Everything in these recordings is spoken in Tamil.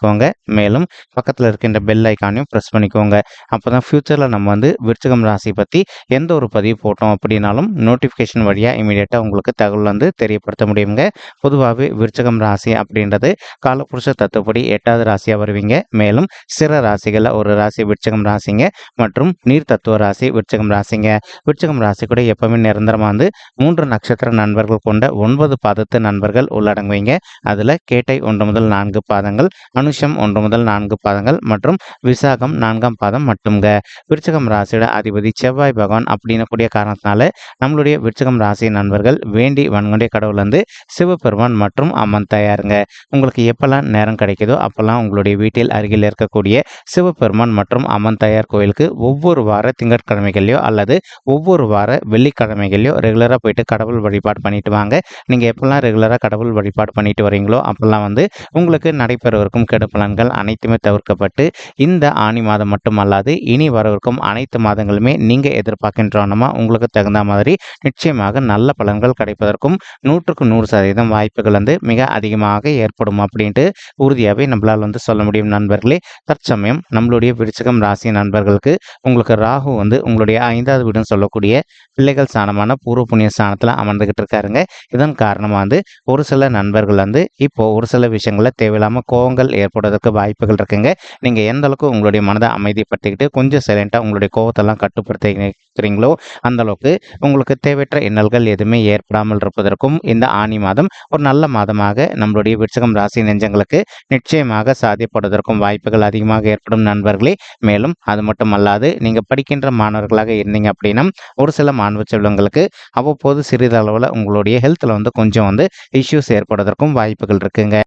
பண்ணிக்கோங்க. மேலும் பக்கத்தில் இருக்கின்ற பெல் ஐக்கானையும் ப்ரெஸ் பண்ணிக்கோங்க. அப்போ தான் ஃப்யூச்சரில் நம்ம வந்து விருச்சகம் ராசி பற்றி எந்த ஒரு பதிவு போட்டோம் அப்படின்னாலும் நோட்டிஃபிகேஷன் வழியாக இமீடியட்டாக உங்களுக்கு தகவல் வந்து தெரியப்படுத்த முடியுங்க. பொதுவாகவே விருச்சகம் ராசி அப்படின்றது காலப்புருஷ தத்துவப்படி எட்டாவது ராசியாக வருவீங்க. மேலும் சிற ராசிகளில் ஒரு ராசி விருச்சகம் ராசிங்க மற்றும் நீர் தத்துவ ராசி விருச்சகம் ராசிங்க. விருச்சகம் ராசி கூட எப்பவுமே நிரந்தரமாக வந்து மூன்று நட்சத்திர நண்பர்கள் கொண்ட ஒன்பது பாதத்து நண்பர்கள் உள்ளடங்குவீங்க. அதில் கேட்டை ஒன்று முதல் நான்கு பாதங்கள் அனுஷம் ஒன்று முதல் நான்கு பாதங்கள் மற்றும் விசாகம் நான்காம் பாதம் மட்டும்ங்க. விருச்சகம் ராசியோட அதிபதி செவ்வாய் பகவான் அப்படின்னு கூடிய காரணத்தினால நம்மளுடைய விருச்சகம் ராசி நண்பர்கள் வேண்டி வன்கொண்டே கடவுள் வந்து சிவபெருமான் மற்றும் அம்மன் தயாருங்க. உங்களுக்கு எப்பெல்லாம் நேரம் கிடைக்குதோ அப்பெல்லாம் உங்களுடைய வீட்டில் அருகில் இருக்கக்கூடிய சிவபெருமான் மற்றும் அம்மன் தயார் கோயிலுக்கு ஒவ்வொரு வார திங்கட்கிழமைகளையோ அல்லது ஒவ்வொரு வார வெள்ளிக்கிழமைகளையோ ரெகுலராக போயிட்டு கடவுள் வழிபாடு பண்ணிட்டு வாங்க. நீங்கள் எப்பெல்லாம் ரெகுலராக கடவுள் வழிபாடு பண்ணிட்டு வரீங்களோ அப்பெல்லாம் வந்து உங்களுக்கு நடைபெறவிருக்கும் கெடு பலன்கள் அனைத்துமே தவிர்க்கப்பட்டு இந்த ஆணி மாதம் மட்டுமல்லாது இனி வரவிருக்கும் அனைத்து மாதங்களுமே நீங்கள் எதிர்பார்க்கின்றோனமா உங்களுக்கு தகுந்த மாதிரி நிச்சயமாக நல்ல பலன்கள் கிடைப்பதற்கும் நூற்றுக்கு நூறு சதவீதம் வாய்ப்புகள் வந்து மிக அதிகமாக ஏற்படும் அப்படின்ட்டு உறுதியாகவே நம்மளால் வந்து சொல்ல முடியும் நண்பர்களே. தற்சமயம் நம்மளுடைய விருச்சகம் ராசி நண்பர்களுக்கு உங்களுக்கு ராகு வந்து உங்களுடைய ஐந்தாவது வீடுன்னு சொல்லக்கூடிய பிள்ளைகள் ஸ்தானமான பூர்வ புண்ணிய ஸ்தானத்தில் அமர்ந்துகிட்டு இருக்காருங்க. இதன் காரணமாக வந்து ஒரு சில நண்பர்கள் வந்து இப்போ ஒரு சில விஷயங்களில் தேவையில்லாமல் கோவங்கள் ஏற்படுவதற்கு வாய்ப்புகள் இருக்குங்க. நீங்கள் எந்த அளவுக்கு உங்களுடைய மனதை அமைதிப்படுத்திக்கிட்டு கொஞ்சம் சைலண்ட்டாக உங்களுடைய கோவத்தெல்லாம் கட்டுப்படுத்திக்கிறீங்களோ அந்த அளவுக்கு உங்களுக்கு தேவையற்ற இன்னல்கள் எதுவுமே ஏற்படாமல் இருப்பதற்கும் இந்த ஆணி மாதம் ஒரு நல்ல மாதமாக நம்மளுடைய விருச்சகம் ராசி நெஞ்சங்களுக்கு நிச்சயமாக சாதிப்படுவதற்கும் வாய்ப்புகள் அதிகமாக ஏற்படும் நண்பர்களே. மேலும் அது மட்டும் அல்லாது நீங்கள் படிக்கின்ற மாணவர்களாக இருந்தீங்க அப்படின்னா ஒரு சில மாணவ செல்வங்களுக்கு அவ்வப்போது சிறிதளவில் உங்களுடைய ஹெல்த்தில் வந்து கொஞ்சம் வந்து இஷ்யூஸ் ஏற்படுவதற்கும் வாய்ப்புகள் இருக்குங்க.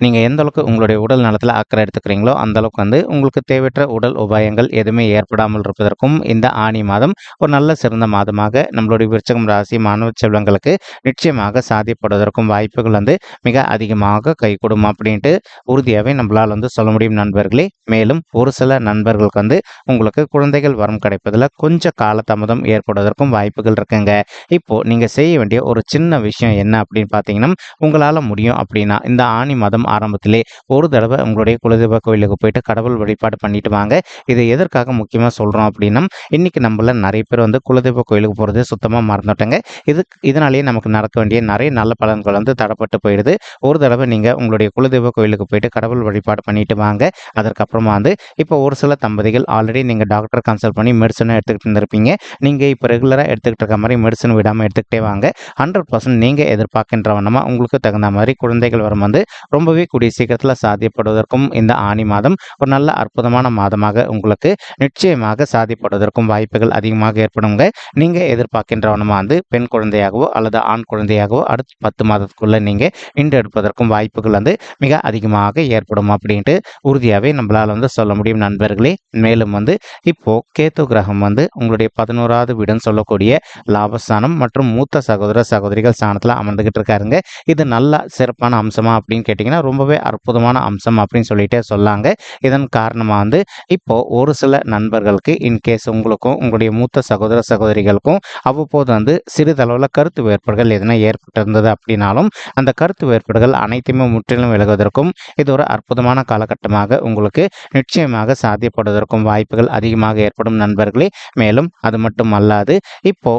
நீங்கள் எந்த அளவுக்கு உங்களுடைய உடல் நலத்தில் அக்கறை எடுத்துக்கிறீங்களோ அந்த அளவுக்கு வந்து உங்களுக்கு தேவையற்ற உடல் உபாயங்கள் எதுவுமே ஏற்படாமல் இருப்பதற்கும் இந்த ஆணி மாதம் ஒரு நல்ல சிறந்த மாதமாக நம்மளுடைய விருச்சகம் ராசி மாணவ செல்வங்களுக்கு நிச்சயமாக சாதிப்படுவதற்கும் வாய்ப்புகள் வந்து மிக அதிகமாக கைகூடும் அப்படின்ட்டு உறுதியாகவே நம்மளால் வந்து சொல்ல முடியும் நண்பர்களே. மேலும் ஒரு சில நண்பர்களுக்கு வந்து உங்களுக்கு குழந்தைகள் வரம் கிடைப்பதில் கொஞ்சம் காலதாமதம் ஏற்படுவதற்கும் வாய்ப்புகள் இருக்குங்க. இப்போ நீங்கள் செய்ய வேண்டிய ஒரு சின்ன விஷயம் என்ன அப்படின்னு பார்த்தீங்கன்னா உங்களால் முடியும் அப்படின்னா இந்த ஆணி மாதம் ஆரம்பத்திலே. ஒரு தடவை உங்களுடைய குலதெய்வ கோயிலுக்கு போயிட்டு கடவுள் வழிபாடு பண்ணிட்டு வாங்க. இதை எதற்காக முக்கியமாக சொல்கிறோம் அப்படின்னா இன்னைக்கு நம்மள நிறைய பேர் வந்து குலதெய்வ கோயிலுக்கு போகிறது சுத்தமாக மறந்துட்டாங்க. இது இதனாலேயே நமக்கு நடக்க வேண்டிய நிறைய நல்ல பலன்கள் வந்து தடப்பட்டு போயிடுது. ஒரு தடவை நீங்கள் உங்களுடைய குலதெய்வ கோயிலுக்கு போயிட்டு கடவுள் வழிபாடு பண்ணிட்டு வாங்க. அதற்கப்புறமா வந்து இப்போ ஒரு சில தம்பதிகள் ஆல்ரெடி நீங்கள் டாக்டர் கன்சல்ட் பண்ணி மெடிசனும் எடுத்துக்கிட்டு இருந்திருப்பீங்க. நீங்கள் இப்போ ரெகுலராக எடுத்துக்கிட்டு இருக்க மாதிரி மெடிசன் விடாமல் எடுத்துக்கிட்டே வாங்க. ஹண்ட்ரட் பர்சன்ட் நீங்கள் எதிர்பார்க்கின்ற வண்ணமாக உங்களுக்கு தகுந்த மாதிரி குழந்தைகள் வரும் வந்து ரொம்ப ரொம்பவே கூடிய சீக்கிரத்தில் சாத்தியப்படுவதற்கும் இந்த ஆணி மாதம் ஒரு நல்ல அற்புதமான மாதமாக உங்களுக்கு நிச்சயமாக சாத்தியப்படுவதற்கும் வாய்ப்புகள் அதிகமாக ஏற்படுங்க நீங்கள் எதிர்பார்க்கின்ற வந்து பெண் குழந்தையாகவோ அல்லது ஆண் குழந்தையாகவோ அடுத்த பத்து மாதத்துக்குள்ளே நீங்கள் இன்று எடுப்பதற்கும் வாய்ப்புகள் வந்து மிக அதிகமாக ஏற்படும் அப்படின்ட்டு உறுதியாகவே நம்மளால் வந்து சொல்ல முடியும் நண்பர்களே. மேலும் வந்து இப்போது கேத்து கிரகம் வந்து உங்களுடைய பதினோராவது வீடுன்னு சொல்லக்கூடிய லாபஸ்தானம் மற்றும் மூத்த சகோதர சகோதரிகள் ஸ்தானத்தில் அமர்ந்துகிட்டு இருக்காருங்க. இது நல்ல சிறப்பான அம்சமா அப்படின்னு கேட்டிங்கன்னா ரொம்பவே அற்புதமான அம்சம் அப்படின்னு சொல்லிட்டே சொல்லாங்க. இதன் காரணமாக வந்து இப்போ ஒரு சில நண்பர்களுக்கு இன்கேஸ் உங்களுக்கும் உங்களுடைய மூத்த சகோதர சகோதரிகளுக்கும் அவ்வப்போது வந்து சிறிதளவில் கருத்து வேறுபாடுகள் எதனா ஏற்பட்டிருந்தது அப்படின்னாலும் அந்த கருத்து வேறுபாடுகள் அனைத்துமே முற்றிலும் விலகுவதற்கும் இது ஒரு அற்புதமான காலகட்டமாக உங்களுக்கு நிச்சயமாக சாத்தியப்படுவதற்கும் வாய்ப்புகள் அதிகமாக ஏற்படும் நண்பர்களே. மேலும் அது மட்டும் அல்லாது இப்போ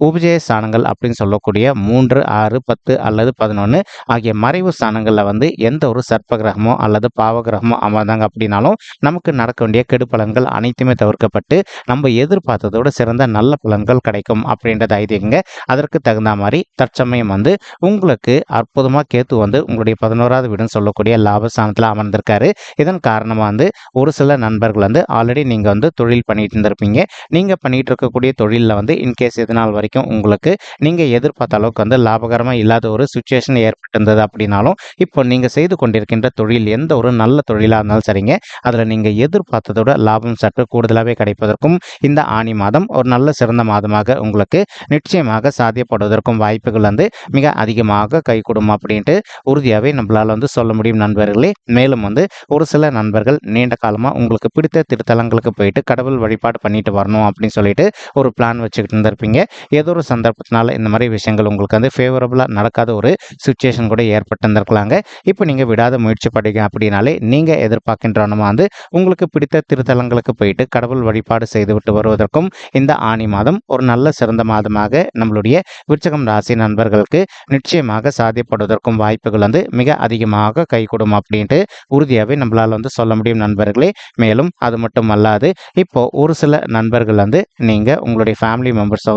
உபஜய ஸ்தானங்கள் அப்படின்னு சொல்லக்கூடிய மூன்று ஆறு பத்து அல்லது பதினொன்று ஆகிய மறைவு ஸ்தானங்களில் வந்து எந்த ஒரு சர்ப்ப கிரகமோ அல்லது பாவ கிரகமோ அமர்ந்தாங்க அப்படின்னாலும் நமக்கு நடக்க வேண்டிய கெடு பலன்கள் அனைத்துமே தவிர்க்கப்பட்டு நம்ம எதிர்பார்த்ததோட சிறந்த நல்ல பலன்கள் கிடைக்கும் அப்படின்றத ஐதீகங்க. அதற்கு தகுந்த மாதிரி தற்சமயம் வந்து உங்களுக்கு அற்புதமாக கேத்து வந்து உங்களுடைய பதினோராவது வீடுன்னு சொல்லக்கூடிய லாபஸ்தானத்தில் அமர்ந்திருக்காரு. இதன் காரணமாக வந்து ஒரு சில நண்பர்கள் வந்து ஆல்ரெடி நீங்கள் வந்து தொழில் பண்ணிட்டு இருந்திருப்பீங்க. நீங்கள் பண்ணிட்டு இருக்கக்கூடிய தொழிலில் வந்து இன்கேஸ் இது வரைக்கும் வரைக்கும் உங்களுக்கு நீங்கள் எதிர்பார்த்த அளவுக்கு வந்து லாபகரமாக இல்லாத ஒரு சுச்சுவேஷன் ஏற்பட்டிருந்தது அப்படின்னாலும் இப்போ நீங்கள் செய்து கொண்டிருக்கின்ற தொழில் எந்த ஒரு நல்ல தொழிலாக இருந்தாலும் சரிங்க. அதில் நீங்கள் எதிர்பார்த்ததோட லாபம் சற்று கூடுதலாகவே கிடைப்பதற்கும் இந்த ஆணி மாதம் ஒரு நல்ல சிறந்த மாதமாக உங்களுக்கு நிச்சயமாக சாத்தியப்படுவதற்கும் வாய்ப்புகள் வந்து மிக அதிகமாக கைகூடும் அப்படின்ட்டு உறுதியாகவே நம்மளால் வந்து சொல்ல முடியும் நண்பர்களே. மேலும் வந்து ஒரு சில நண்பர்கள் நீண்ட காலமாக உங்களுக்கு பிடித்த திருத்தலங்களுக்கு போயிட்டு கடவுள் வழிபாடு பண்ணிட்டு வரணும் அப்படின்னு சொல்லிட்டு ஒரு பிளான் வச்சுக்கிட்டு இருந்திருப்பீங்க. ஏதோ ஒரு சந்தர்ப்பத்தினால இந்த மாதிரி விஷயங்கள் உங்களுக்கு வந்து ஃபேவரபுளாக நடக்காத ஒரு சுச்சுவேஷன் கூட ஏற்பட்டிருந்திருக்கலாங்க. இப்போ நீங்கள் விடாத முயற்சி படிங்க அப்படின்னாலே நீங்கள் எதிர்பார்க்கின்றனமா வந்து உங்களுக்கு பிடித்த திருத்தலங்களுக்கு போயிட்டு கடவுள் வழிபாடு செய்துவிட்டு வருவதற்கும் இந்த ஆணி மாதம் ஒரு நல்ல சிறந்த மாதமாக நம்மளுடைய விருச்சகம் ராசி நண்பர்களுக்கு நிச்சயமாக சாத்தியப்படுவதற்கும் வாய்ப்புகள் வந்து மிக அதிகமாக கைகூடும் அப்படின்ட்டு உறுதியாகவே நம்மளால் வந்து சொல்ல முடியும் நண்பர்களே. மேலும் அது மட்டும் அல்லாது இப்போ ஒரு சில நண்பர்கள் வந்து நீங்கள் உங்களுடைய ஃபேமிலி மெம்பர்ஸ்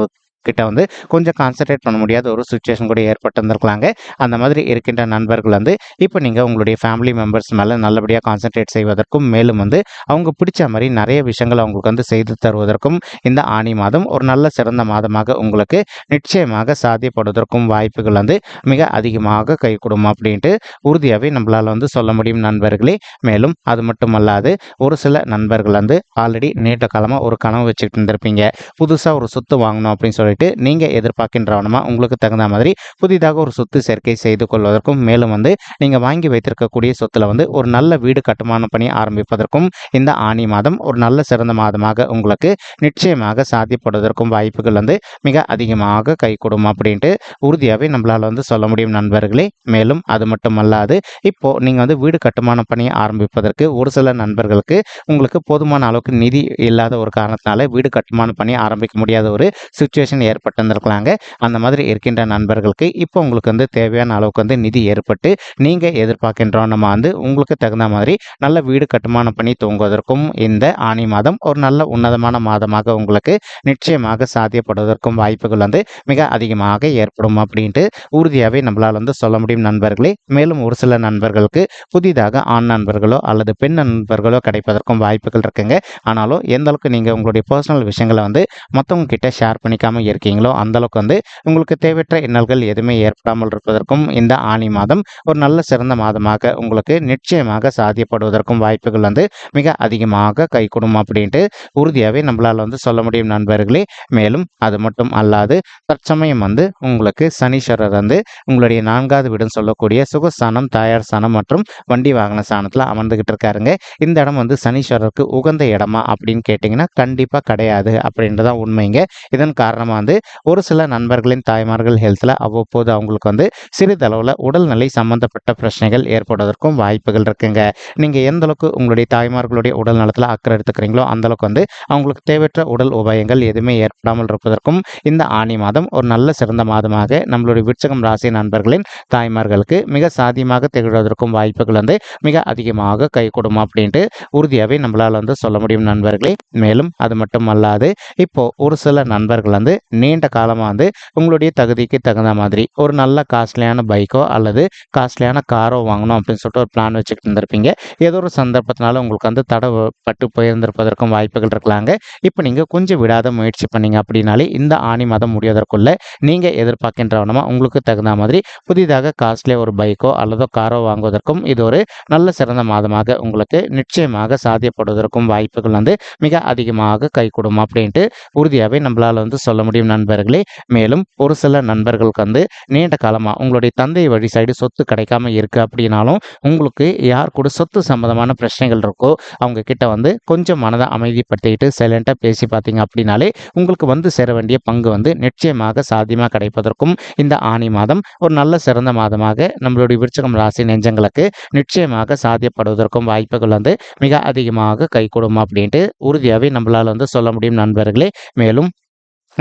கிட்ட வந்து கொஞ்சம் கான்சென்ட்ரேட் பண்ண முடியாத ஒரு சுச்சுவேஷன் கூட ஏற்பட்டிருந்திருக்கலாங்க. அந்த மாதிரி இருக்கின்ற நண்பர்கள் வந்து இப்போ நீங்கள் உங்களுடைய ஃபேமிலி மெம்பர்ஸ் மேலே நல்லபடியாக கான்சென்ட்ரேட் செய்வதற்கும் மேலும் வந்து அவங்க பிடிச்ச மாதிரி நிறைய விஷயங்கள் அவங்களுக்கு வந்து செய்து தருவதற்கும் இந்த ஆணி மாதம் ஒரு நல்ல சிறந்த மாதமாக உங்களுக்கு நிச்சயமாக சாத்தியப்படுவதற்கும் வாய்ப்புகள் வந்து மிக அதிகமாக கை கொடுக்கும் அப்படின்ட்டு உறுதியாகவே நம்மளால் வந்து சொல்ல முடியும் நண்பர்களே. மேலும் அது மட்டும் அல்லாது ஒரு சில நண்பர்கள் வந்து ஆல்ரெடி நீண்ட காலமாக ஒரு கனவு வச்சுக்கிட்டு இருந்திருப்பீங்க. புதுசாக ஒரு சொத்து வாங்கணும் அப்படின்னு சொல்லிட்டு நீங்கள் எதிர்பார்க்கின்றவனமா உங்களுக்கு தகுந்த மாதிரி புதிதாக ஒரு சொத்து சேர்க்கை செய்து கொள்வதற்கும் மேலும் வந்து நீங்கள் வாங்கி வைத்திருக்கக்கூடிய சொத்துல வந்து ஒரு நல்ல வீடு கட்டுமானம் பணி ஆரம்பிப்பதற்கும் இந்த ஆணி மாதம் ஒரு நல்ல சிறந்த மாதமாக உங்களுக்கு நிச்சயமாக சாத்தியப்படுவதற்கும் வாய்ப்புகள் வந்து மிக அதிகமாக கை அப்படின்ட்டு உறுதியாகவே நம்மளால் வந்து சொல்ல முடியும் நண்பர்களே. மேலும் அது மட்டும் அல்லாது இப்போ நீங்கள் வந்து வீடு கட்டுமானம் பணியை ஆரம்பிப்பதற்கு ஒரு சில நண்பர்களுக்கு உங்களுக்கு போதுமான அளவுக்கு நிதி இல்லாத ஒரு காரணத்தினால வீடு கட்டுமானம் பணியை ஆரம்பிக்க முடியாத ஒரு சுச்சுவேஷன் ஏற்பட்டிருந்திருக்கலாங்க. அந்த மாதிரி இருக்கின்ற நண்பர்களுக்கு இப்போ உங்களுக்கு வந்து தேவையான அளவுக்கு வந்து நிதி ஏற்பட்டு நீங்கள் எதிர்பார்க்கின்றோம். நம்ம வந்து உங்களுக்கு தகுந்த மாதிரி நல்ல வீடு கட்டுமானம் பண்ணி தூங்குவதற்கும் இந்த ஆணி மாதம் ஒரு நல்ல உன்னதமான மாதமாக உங்களுக்கு நிச்சயமாக சாத்தியப்படுவதற்கும் வாய்ப்புகள் வந்து மிக அதிகமாக ஏற்படும் அப்படின்ட்டு உறுதியாகவே நம்மளால் வந்து சொல்ல முடியும் நண்பர்களே. மேலும் ஒரு சில நண்பர்களுக்கு புதிதாக ஆண் நண்பர்களோ அல்லது பெண் நண்பர்களோ கிடைப்பதற்கும் வாய்ப்புகள் இருக்குங்க. ஆனாலும் எந்த அளவுக்கு நீங்கள் உங்களுடைய பர்சனல் விஷயங்களை வந்து மற்றவங்க கிட்ட ஷேர் பண்ணிக்காமல் இருக்கீங்களோ அந்த அளவுக்கு வந்து உங்களுக்கு தேவையற்ற இன்னல்கள் எதுவுமே ஏற்படாமல் இருப்பதற்கும் இந்த ஆணி மாதம் ஒரு நல்ல சிறந்த மாதமாக உங்களுக்கு நிச்சயமாக சாத்தியப்படுவதற்கும் வாய்ப்புகள் வந்து மிக அதிகமாக கைகூடும் அப்படின்ட்டு உறுதியாகவே நம்மளால் வந்து சொல்ல முடியும் நண்பர்களே. மேலும் அது மட்டும் அல்லாது தற்சமயம் வந்து உங்களுக்கு சனீஸ்வரர் வந்து உங்களுடைய நான்காவது வீடுன்னு சொல்லக்கூடிய சுகஸ்தானம் தாயார் ஸ்தானம் மற்றும் வண்டி வாகன ஸ்தானத்தில் அமர்ந்துகிட்டு இருக்காருங்க. இந்த இடம் வந்து சனீஸ்வரருக்கு உகந்த இடமா அப்படின்னு கேட்டிங்கன்னா கண்டிப்பாக கிடையாது அப்படின்றதான் உண்மைங்க. இதன் காரணமாக வந்து ஒரு சில நண்பர்களின் தாய்மார்கள் ஹெல்த்தில் அவ்வப்போது அவங்களுக்கு வந்து சிறிதளவில் உடல்நிலை சம்பந்தப்பட்ட பிரச்சனைகள் ஏற்படுவதற்கும் வாய்ப்புகள் இருக்குங்க. நீங்கள் எந்த அளவுக்கு உங்களுடைய தாய்மார்களுடைய உடல் நலத்தில் அக்கறை எடுத்துக்கிறீங்களோ அந்தளவுக்கு வந்து அவங்களுக்கு தேவையற்ற உடல் உபாயங்கள் எதுவுமே ஏற்படாமல் இருப்பதற்கும் இந்த ஆணி மாதம் ஒரு நல்ல சிறந்த மாதமாக நம்மளுடைய விருச்சகம் ராசி நண்பர்களின் தாய்மார்களுக்கு மிக சாதியமாக திகழ்வதற்கும் வாய்ப்புகள் வந்து மிக அதிகமாக கை கொடுமா அப்படின்ட்டு உறுதியாகவே நம்மளால் வந்து சொல்ல முடியும் நண்பர்களே. மேலும் அது மட்டும் அல்லாது இப்போ ஒரு சில நண்பர்கள் வந்து நீண்ட காலமாக வந்து உங்களுடைய தகுதிக்கு தகுந்த மாதிரி ஒரு நல்ல காஸ்ட்லியான பைக்கோ அல்லது காஸ்ட்லியான காரோ வாங்கணும் அப்படின்னு சொல்லிட்டு ஒரு பிளான் வச்சுக்கிட்டு இருந்திருப்பீங்க. ஏதோ ஒரு சந்தர்ப்பத்தினால உங்களுக்கு வந்து தடை பட்டு போயிருந்திருப்பதற்கும் வாய்ப்புகள் இருக்கலாங்க. இப்போ நீங்கள் கொஞ்சம் விடாத முயற்சி பண்ணீங்க அப்படின்னாலே இந்த ஆணி மாதம் முடிவதற்குள்ள நீங்கள் எதிர்பார்க்கின்றவனமாக உங்களுக்கு தகுந்த மாதிரி புதிதாக காஸ்ட்லியாக ஒரு பைக்கோ அல்லது காரோ வாங்குவதற்கும் இது ஒரு நல்ல சிறந்த மாதமாக உங்களுக்கு நிச்சயமாக சாத்தியப்படுவதற்கும் வாய்ப்புகள் வந்து மிக அதிகமாக கைகூடும் அப்படின்ட்டு உறுதியாகவே நம்மளால் வந்து சொல்ல முடியும். நண்பர்களே. மேலும் ஒரு சில நண்பர்களுக்கு வந்து நீண்ட காலமாக உங்களுடைய தந்தை வழி சைடு சொத்து கிடைக்காம இருக்கு அப்படின்னாலும் உங்களுக்கு யார் கூட சொத்து சம்பந்தமான பிரச்சனைகள் இருக்கோ அவங்க கிட்ட வந்து கொஞ்சம் மனதை அமைதிப்படுத்திக்கிட்டு சைலண்ட்டாக பேசி பார்த்தீங்க அப்படின்னாலே உங்களுக்கு வந்து சேர வேண்டிய பங்கு வந்து நிச்சயமாக சாத்தியமாக கிடைப்பதற்கும் இந்த ஆணி மாதம் ஒரு நல்ல சிறந்த மாதமாக நம்மளுடைய விருச்சகம் ராசி நெஞ்சங்களுக்கு நிச்சயமாக சாத்தியப்படுவதற்கும் வாய்ப்புகள் வந்து மிக அதிகமாக கை கொடுக்கும் அப்படின்ட்டு உறுதியாகவே நம்மளால் வந்து சொல்ல முடியும் நண்பர்களே. மேலும்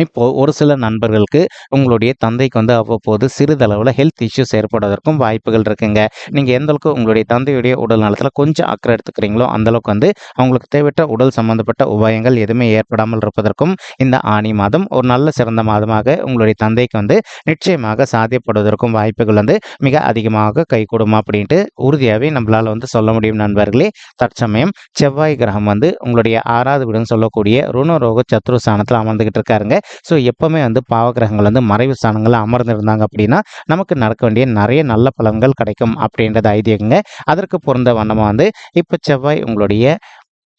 இப்போது ஒரு சில நண்பர்களுக்கு உங்களுடைய தந்தைக்கு வந்து அவ்வப்போது சிறிதளவில் ஹெல்த் இஷ்யூஸ் ஏற்படுவதற்கும் வாய்ப்புகள் இருக்குங்க. நீங்கள் எந்த அளவுக்கு உங்களுடைய தந்தையுடைய உடல் நலத்தில் கொஞ்சம் அக்கறை எடுத்துக்கிறீங்களோ அந்த அளவுக்கு வந்து அவங்களுக்கு தேவையற்ற உடல் சம்பந்தப்பட்ட உபாயங்கள் எதுவுமே ஏற்படாமல் இருப்பதற்கும் இந்த ஆணி மாதம் ஒரு நல்ல சிறந்த மாதமாக உங்களுடைய தந்தைக்கு வந்து நிச்சயமாக சாத்தியப்படுவதற்கும் வாய்ப்புகள் வந்து மிக அதிகமாக கை அப்படின்ட்டு உறுதியாகவே நம்மளால் வந்து சொல்ல முடியும் நண்பர்களே. தற்சமயம் செவ்வாய் கிரகம் வந்து உங்களுடைய ஆறாவது வீடுன்னு சொல்லக்கூடிய ருணரோக சத்ரு ஸ்தானத்தில் அமர்ந்துகிட்டு இருக்காருங்க. ஸோ எப்போவுமே வந்து பாவகிரகங்கள் வந்து மறைவு ஸ்தானங்களில் அமர்ந்திருந்தாங்க அப்படின்னா நமக்கு நடக்க வேண்டிய நிறைய நல்ல பலன்கள் கிடைக்கும் அப்படின்றது ஐதீகங்க. அதற்கு பொருந்த வண்ணமாக வந்து இப்போ செவ்வாய் உங்களுடைய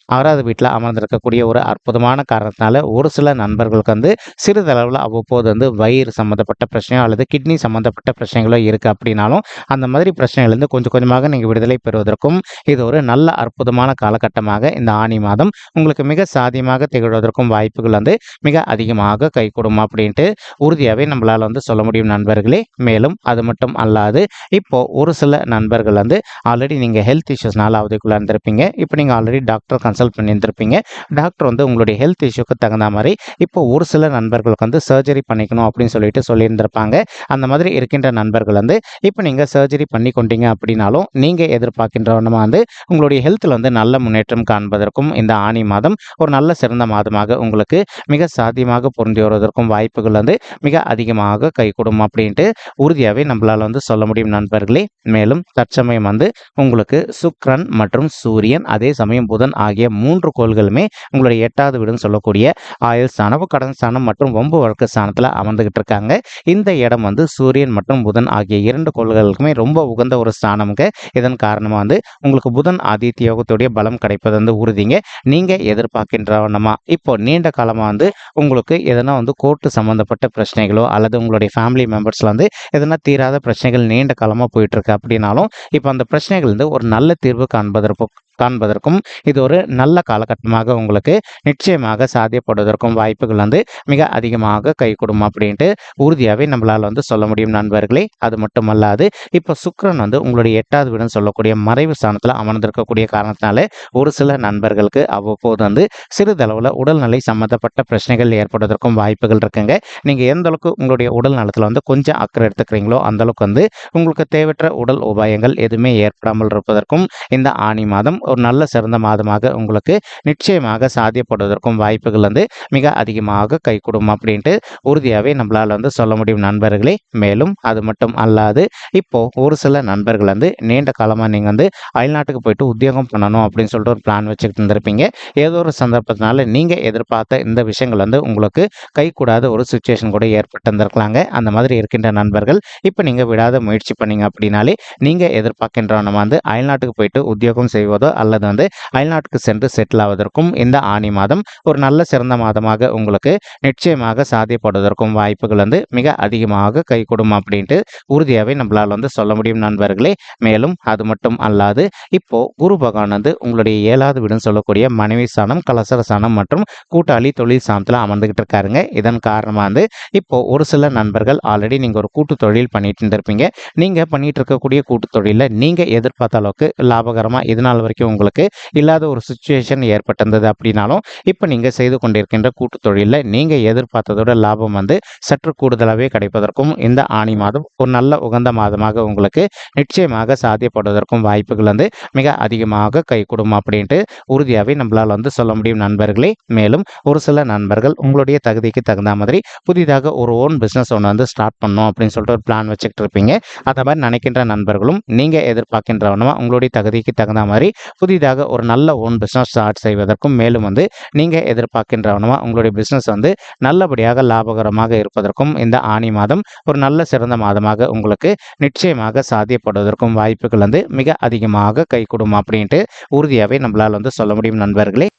ஆறாவது வீட்டில் அமர்ந்திருக்கக்கூடிய ஒரு அற்புதமான காரணத்தினால ஒரு சில நண்பர்களுக்கு வந்து சிறிதளவில் அவ்வப்போது வந்து வயிறு சம்மந்தப்பட்ட பிரச்சனையோ அல்லது கிட்னி சம்மந்தப்பட்ட பிரச்சனைகளோ இருக்குது அப்படின்னாலும் அந்த மாதிரி பிரச்சனைகள்லேருந்து கொஞ்சம் கொஞ்சமாக நீங்கள் விடுதலை பெறுவதற்கும் இது ஒரு நல்ல அற்புதமான காலகட்டமாக இந்த ஆணி மாதம் உங்களுக்கு மிக சாதியமாக திகழ்வதற்கும் வாய்ப்புகள் வந்து மிக அதிகமாக கைகூடும் அப்படின்ட்டு உறுதியாகவே நம்மளால் வந்து சொல்ல முடியும் நண்பர்களே. மேலும் அது மட்டும் அல்லாது இப்போது ஒரு சில நண்பர்கள் வந்து ஆல்ரெடி நீங்கள் ஹெல்த் இஷ்யூஸ்னால அவதிக்குள்ளே இருந்திருப்பீங்க. இப்போ நீங்கள் ஆல்ரெடி டாக்டர் கன்சல்ட் பண்ணியிருந்திருப்பீங்க. டாக்டர் வந்து உங்களுடைய ஹெல்த் இஷ்யூக்கு தகுந்த மாதிரி இப்போ ஒரு சில நண்பர்களுக்கு வந்து சர்ஜரி பண்ணிக்கணும் அப்படின்னு சொல்லிட்டு சொல்லியிருந்திருப்பாங்க. அந்த மாதிரி இருக்கின்ற நண்பர்கள் வந்து இப்போ நீங்கள் சர்ஜரி பண்ணி கொண்டீங்க அப்படின்னாலும் நீங்கள் எதிர்பார்க்கின்றவனமாக வந்து உங்களுடைய ஹெல்த்தில் வந்து நல்ல முன்னேற்றம் காண்பதற்கும் இந்த ஆணி மாதம் ஒரு நல்ல சிறந்த மாதமாக உங்களுக்கு மிக சாத்தியமாக பொருந்தி வருவதற்கும் வாய்ப்புகள் வந்து மிக அதிகமாக கைகூடும் அப்படின்ட்டு உறுதியாகவே நம்மளால் வந்து சொல்ல முடியும் நண்பர்களே. மேலும் தற்சமயம் வந்து உங்களுக்கு சுக்ரன் மற்றும் சூரியன் அதே சமயம் புதன் ஆகிய மூன்று கோள்களுமே உங்களுடைய எட்டாவது வீடுன்னு சொல்லக்கூடிய ஆயுள் ஸ்தானம் கடன் ஸ்தானம் மற்றும் வம்பு வழக்கு ஸ்தானத்தில் அமர்ந்துகிட்டு இருக்காங்க. இந்த இடம் வந்து சூரியன் மற்றும் புதன் ஆகிய இரண்டு கோள்களுக்குமே ரொம்ப உகந்த ஒரு ஸ்தானமுங்க இதன் காரணமாக வந்து உங்களுக்கு புதன் ஆதித்ய யோகத்துடைய பலம் கிடைப்பது வந்து உறுதிங்க. நீங்கள் எதிர்பார்க்கின்றவனமா இப்போ நீண்ட காலமாக வந்து உங்களுக்கு எதனா வந்து கோர்ட்டு சம்மந்தப்பட்ட பிரச்சனைகளோ அல்லது உங்களுடைய ஃபேமிலி மெம்பர்ஸில் வந்து எதனா தீராத பிரச்சனைகள் நீண்ட காலமாக போயிட்டு இருக்கு அப்படின்னாலும் இப்போ அந்த பிரச்சனைகள் வந்து ஒரு நல்ல தீர்வு காண்பதற்கு காண்பதற்கும் இது ஒரு நல்ல காலகட்டமாக உங்களுக்கு நிச்சயமாக சாத்தியப்படுவதற்கும் வாய்ப்புகள் வந்து மிக அதிகமாக கைகூடும் அப்படின்ட்டு உறுதியாகவே நம்மளால் வந்து சொல்ல முடியும் நண்பர்களே. அது மட்டுமல்லாது இப்போ சுக்கரன் வந்து உங்களுடைய எட்டாவது வீடுன்னு சொல்லக்கூடிய மறைவு ஸ்தானத்தில் அமர்ந்திருக்கக்கூடிய காரணத்தினால ஒரு சில நண்பர்களுக்கு அவ்வப்போது வந்து சிறிதளவில் உடல்நிலை சம்மந்தப்பட்ட பிரச்சனைகள் ஏற்படுவதற்கும் வாய்ப்புகள் இருக்குங்க. நீங்கள் எந்த அளவுக்கு உங்களுடைய உடல் நலத்தில் வந்து கொஞ்சம் அக்கறை எடுத்துக்கிறீங்களோ அந்த அளவுக்கு வந்து உங்களுக்கு தேவையற்ற உடல் உபாயங்கள் எதுவுமே ஏற்படாமல் இருப்பதற்கும் இந்த ஆணி மாதம் ஒரு நல்ல சிறந்த மாதமாக உங்களுக்கு நிச்சயமாக சாத்தியப்படுவதற்கும் வாய்ப்புகள் வந்து மிக அதிகமாக கைகூடும் அப்படின்ட்டு உறுதியாகவே நம்மளால் வந்து சொல்ல முடியும் நண்பர்களே. மேலும் அது மட்டும் அல்லாது இப்போது ஒரு சில நண்பர்கள் வந்து நீண்ட காலமாக நீங்கள் வந்து அயல்நாட்டுக்கு போயிட்டு உத்தியோகம் பண்ணணும் அப்படின்னு சொல்லிட்டு ஒரு பிளான் வச்சுக்கிட்டு இருந்திருப்பீங்க. ஏதோ ஒரு சந்தர்ப்பத்தினால நீங்கள் எதிர்பார்த்த இந்த விஷயங்கள் வந்து உங்களுக்கு கைகூடாத ஒரு சுச்சுவேஷன் கூட ஏற்பட்டிருந்திருக்கலாங்க. அந்த மாதிரி இருக்கின்ற நண்பர்கள் இப்போ நீங்கள் விடாத முயற்சி பண்ணீங்க அப்படின்னாலே நீங்கள் எதிர்பார்க்கின்றவன வந்து அயல்நாட்டுக்கு போயிட்டு உத்தியோகம் செய்வதோ அல்லது வந்து அயல்நாட்டுக்கு சென்று செட்டில் ஆவதற்கும் இந்த ஆணி மாதம் ஒரு நல்ல சிறந்த மாதமாக உங்களுக்கு நிச்சயமாக சாத்தியப்படுவதற்கும் வாய்ப்புகள் வந்து மிக அதிகமாக கைகூடும் அப்படின்ட்டு உறுதியாகவே நம்மளால் வந்து சொல்ல முடியும் நண்பர்களே. மேலும் அது மட்டும் அல்லாது இப்போ குரு பகவான் வந்து உங்களுடைய ஏழாவது வீடுன்னு சொல்லக்கூடிய மனைவி சாணம் கலசர சாணம் மற்றும் கூட்டாளி தொழில் சாணத்தில் அமர்ந்துகிட்டு இருக்காருங்க. இதன் காரணமாக வந்து இப்போ ஒரு சில நண்பர்கள் ஆல்ரெடி நீங்கள் ஒரு கூட்டு தொழில் பண்ணிட்டு இருந்திருப்பீங்க. நீங்கள் பண்ணிட்டு இருக்கக்கூடிய கூட்டு தொழிலில் நீங்கள் எதிர்பார்த்த அளவுக்கு லாபகரமாக இது நாள் வரைக்கும் உங்களுக்கு இல்லாத ஒரு சுச்சுவேஷன் ஏற்பட்டிருந்தது அப்படின்னாலும் இப்போ நீங்கள் செய்து கொண்டிருக்கின்ற கூட்டு தொழிலில் நீங்கள் எதிர்பார்த்ததோட லாபம் வந்து சற்று கூடுதலாகவே கிடைப்பதற்கும் இந்த ஆணி மாதம் ஒரு நல்ல உகந்த மாதமாக உங்களுக்கு நிச்சயமாக சாத்தியப்படுவதற்கும் வாய்ப்புகள் வந்து மிக அதிகமாக கைகூடும் அப்படின்ட்டு உறுதியாகவே நம்மளால் வந்து சொல்ல முடியும் நண்பர்களே. மேலும் ஒரு சில நண்பர்கள் உங்களுடைய தகுதிக்கு தகுந்த மாதிரி புதிதாக ஒரு ஓன் பிஸ்னஸ் ஒன்று வந்து ஸ்டார்ட் பண்ணணும் அப்படின்னு சொல்லிட்டு ஒரு பிளான் வச்சுக்கிட்டு இருப்பீங்க. அதை மாதிரி நினைக்கின்ற நண்பர்களும் நீங்கள் எதிர்பார்க்கின்றவனமா உங்களுடைய தகுதிக்கு தகுந்த மாதிரி புதிதாக ஒரு நல்ல ஓன் பிஸ்னஸ் ஸ்டார்ட் செய்வதற்கும் மேலும் வந்து நீங்கள் எதிர்பார்க்கின்றவனமா உங்களுடைய பிஸ்னஸ் வந்து நல்லபடியாக லாபகரமாக இருப்பதற்கும் இந்த ஆணி மாதம் ஒரு நல்ல சிறந்த மாதமாக உங்களுக்கு நிச்சயமாக சாத்தியப்படுவதற்கும் வாய்ப்புகள் வந்து மிக அதிகமாக கைகூடும் அப்படின்ட்டு உறுதியாகவே நம்மளால் வந்து சொல்ல முடியும் நண்பர்களே.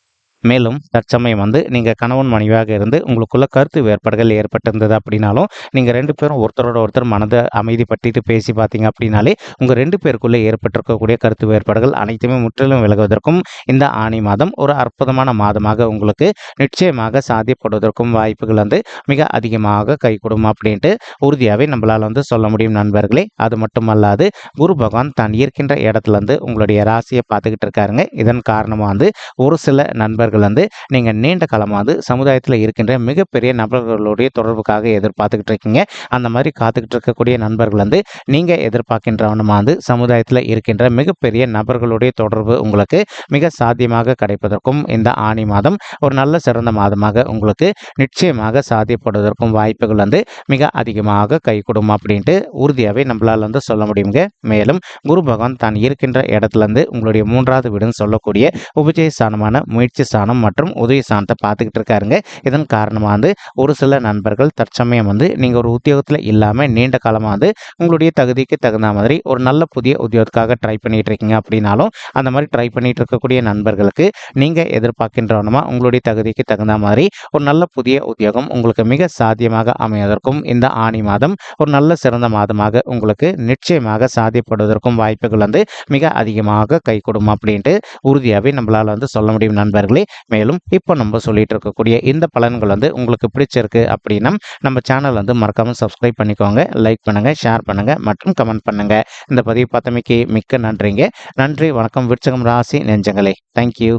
மேலும் தற்சமயம் வந்து நீங்கள் கணவன் மனைவியாக இருந்து உங்களுக்குள்ள கருத்து வேறுபாடுகள் ஏற்பட்டிருந்தது அப்படின்னாலும் நீங்கள் ரெண்டு பேரும் ஒருத்தரோட ஒருத்தர் மனதை அமைதிப்பட்டு பேசி பார்த்தீங்க அப்படின்னாலே உங்கள் ரெண்டு பேருக்குள்ளே ஏற்பட்டிருக்கக்கூடிய கருத்து வேறுபாடுகள் அனைத்துமே முற்றிலும் விலகுவதற்கும் இந்த ஆணி மாதம் ஒரு அற்புதமான மாதமாக உங்களுக்கு நிச்சயமாக சாத்தியப்படுவதற்கும் வாய்ப்புகள் வந்து மிக அதிகமாக கைகூடும் அப்படின்ட்டு உறுதியாகவே நம்மளால் வந்து சொல்ல முடியும் நண்பர்களே. அது மட்டுமல்லாது குரு பகவான் தான் இருக்கின்ற இடத்துல இருந்து உங்களுடைய ராசியை பார்த்துக்கிட்டு இருக்காருங்க. இதன் காரணமாக வந்து ஒரு சில நண்பர்கள் வந்து நீங்கள் நீண்ட காலமாவது சமுதாயத்தில் இருக்கின்ற மிகப்பெரிய நபர்களுடைய தொடர்புக்காக எதிர்பார்த்துக்கிட்டு இருக்கீங்க. அந்த மாதிரி காத்துக்கிட்டு இருக்கக்கூடிய நண்பர்கள் வந்து நீங்கள் எதிர்பார்க்கின்றவனமாக வந்து சமுதாயத்தில் இருக்கின்ற மிகப்பெரிய நபர்களுடைய தொடர்பு உங்களுக்கு மிக சாத்தியமாக கிடைப்பதற்கும் இந்த ஆணி மாதம் ஒரு நல்ல சிறந்த மாதமாக உங்களுக்கு நிச்சயமாக சாத்தியப்படுவதற்கும் வாய்ப்புகள் வந்து மிக அதிகமாக கைகூடும் அப்படின்ட்டு உறுதியாகவே நம்மளால் வந்து சொல்ல முடியுங்க. மேலும் குரு பகவான் தான் இருக்கின்ற இடத்துல இருந்து உங்களுடைய மூன்றாவது வீடுன்னு சொல்லக்கூடிய உபஜய ஸ்தானமான முயற்சி ஸ்தானம் மற்றும் உதவி ஸ்தானத்தை பார்த்துக்கிட்டு இருக்காருங்க. இதன் காரணமாக வந்து ஒரு சில நண்பர்கள் தற்சமயம் வந்து நீங்கள் ஒரு உத்தியோகத்தில் இல்லாமல் நீண்ட காலமாக வந்து உங்களுடைய தகுதிக்கு தகுந்த மாதிரி ஒரு நல்ல புதிய உத்தியோகத்துக்காக ட்ரை பண்ணிகிட்டு இருக்கீங்க அப்படின்னாலும் அந்த மாதிரி ட்ரை பண்ணிகிட்டு இருக்கக்கூடிய நண்பர்களுக்கு நீங்கள் எதிர்பார்க்கின்றவனமா உங்களுடைய தகுதிக்கு தகுந்த மாதிரி ஒரு நல்ல புதிய உத்தியோகம் உங்களுக்கு மிக சாத்தியமாக அமைவதற்கும் இந்த ஆணி மாதம் ஒரு நல்ல சிறந்த மாதமாக உங்களுக்கு நிச்சயமாக சாத்தியப்படுவதற்கும் வாய்ப்புகள் வந்து மிக அதிகமாக கை கொடுக்கும் அப்படின்ட்டு உறுதியாகவே நம்மளால் வந்து சொல்ல முடியும் நண்பர்களே. மேலும் இப்போ நம்ம சொல்லிட்டு இருக்கக்கூடிய இந்த பலன்கள் வந்து உங்களுக்கு பிடிச்சிருக்கு அப்படின்னா நம்ம சேனல் வந்து மறக்காமல் சப்ஸ்கிரைப் பண்ணிக்கோங்க லைக் பண்ணுங்கள் ஷேர் பண்ணுங்கள் மற்றும் கமெண்ட் பண்ணுங்கள் இந்த பதிவு பார்த்தமைக்கு மிக்க நன்றிங்க. நன்றி வணக்கம் விருச்சகம் ராசி நெஞ்சங்களே. தேங்க்யூ